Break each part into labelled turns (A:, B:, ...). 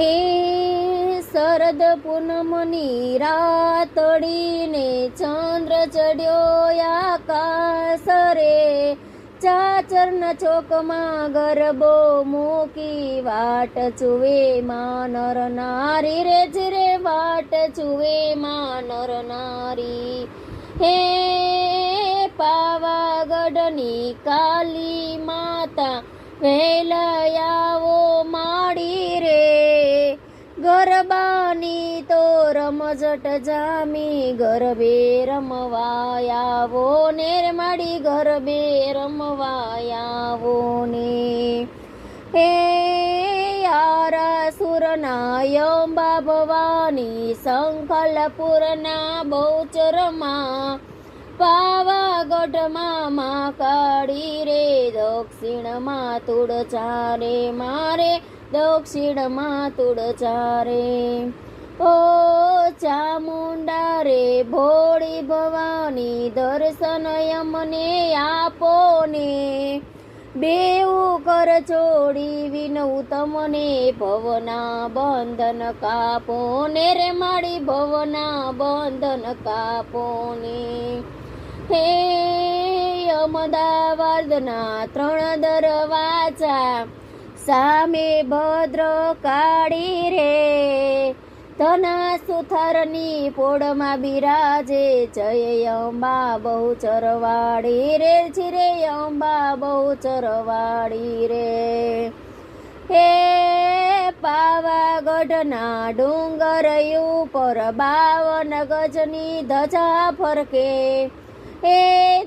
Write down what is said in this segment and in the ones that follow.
A: હે શરદ પૂનમની રાતડીને ચંદ્ર ચડ્યો આકાશ રે ચાચરના ચોકમાં ગરબો મૂકી વાટ ચુવે માનર નારી રે જ રે, વાટ ચુવે માનર નારી. હે પાવાગઢની કાલી માતા વહેલા આવો માડી રમઝટ જામી ગરબે રમવાયાવો ને રે માડી ગરબે રમવાયાવો ને. હે યારા સુરના યંબા ભવાની સંખલપુરના બહુચરમાં પાવાગઢમાં મા કાળી રે દક્ષિણમાં તુડ ચારે મારે દક્ષિણમાં તુડ ચારે ઓ ચામુંડા રે, ભોળી ભવાની દર્શન યમને આપો ને બેવું કર છોડી વિનવું તમને ભવના બંધન કાપો ને રે મારી ભવના બંધન કાપો ને હે અમદાવાદના ત્રણ દરવાજા સામે ભદ્ર કાળી રે ધના સુથારની પોળમાં બિરાજે. જય અંબા બહુ ચરવાડી રે જીરે અંબા બહુ ચરવાડી રે. હે પાવાગઢના ડુંગર ઉપર બાવન ગજની ધજા ફરકે. એ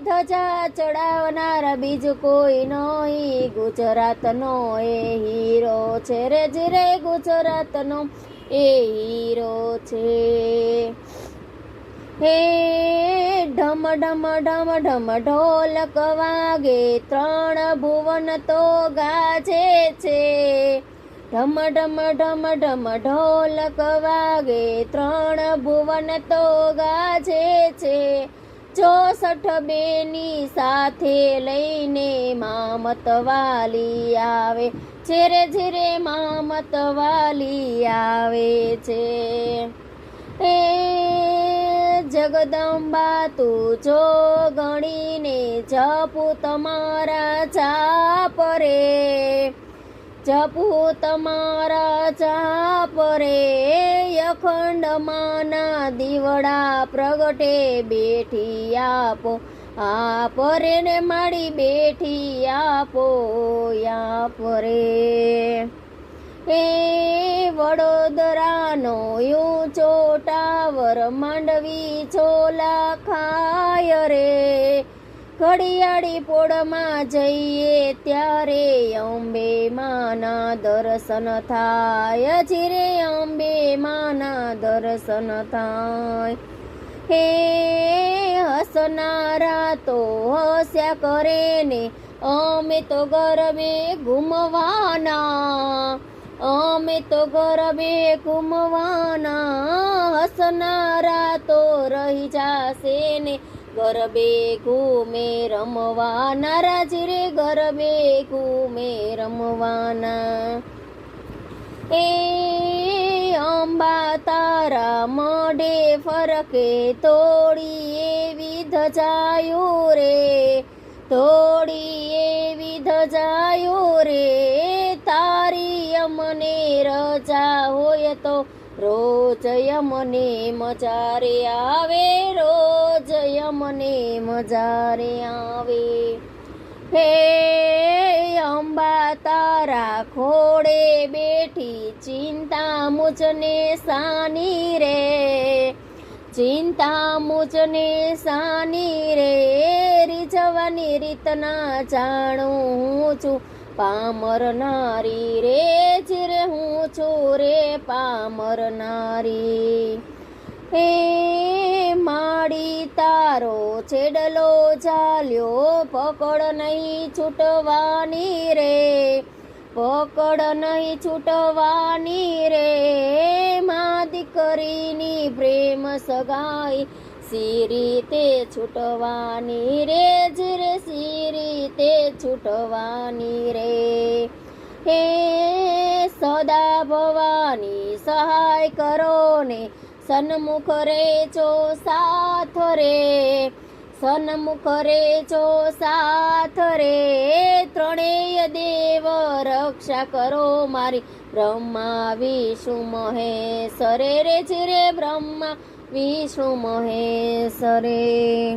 A: ધજા ચડાવનાર બીજું કોઈ નહીં ગુજરાતનો એ હીરો છે રે જ રે ગુજરાતનો એ હીરો છે. હે ઢમ ઢમ ઢમ ઢમ ઢોલક વાગે, ત્રણ ભુવન તો ગાજે છે. ઢમ ઢમ ઢમ ઢમ ઢોલક વાગે, ત્રણ ભુવન તો ગાજે છે. ચોસઠ બેની સાથે લઈને મામત વાલી આવે. ઝેરે ઝેરે મામત વાલી આવે છે. એ જગદંબા, તું જો ગણીને જપુ તમારા ચાપ રે. જપુ તમારા ચાપ રે. અખંડ માના દીવડા પ્રગટે બેઠી આપો, આપ રે ને માડી બેઠી આપો, આપ રે. હે વડોદરાનો ઊંચો ટાવર માંડવી છોલા ખાય રે. ઘડિયાળી પોળમાં જઈએ ત્યારે અંબે માના દર્શન થાય. જીરે અંબે માના દર્શન થાય. હે હસનારા તો હસ્યા કરે ને, અમે તો ગરબે ઘૂમવાના. અમે તો ગરબે ઘૂમવાના, હસનારા તો રહી જાશે ને. ગરબે ઘૂમે રમવાના રાજરે ગરબે ઘૂમે રમવાના. એ અંબા તારા મોઢે ફરકે તોડી એવી ધજાયું રે, તોડી એવી ધજાયું રે. અમને રજા હોય તો રોજ યમને મજારે આવે, રોજ યમને મજારે આવે. હે અંબા, તારા ખોડે બેઠી ચિંતા મુજને સાની રે. ચિંતા મુજને સાની રે, રીઝવાની રીતના જાણું છું. પામર નારી, રે જ રે હું છું રે પામર નારી. હે માડી, તારો છેડલો ચાલ્યો પકડ નહીં છૂટવાની રે. પકડ નહીં છૂટવાની રે. મા દીકરીની પ્રેમ સગાઈ સી રીતે છૂટવાની રે જ છૂટવાની રે. હે સદા ભવાની સહાય કરો ને. સન્મુખ રે છો સાથ રે. સન્મુખ રે છો સાથ રે. ત્રણેય દેવ રક્ષા કરો મારી. બ્રહ્મા વિષ્ણુ મહેશ રે રે છે રે બ્રહ્મા વિષ્ણુ મહેશ રે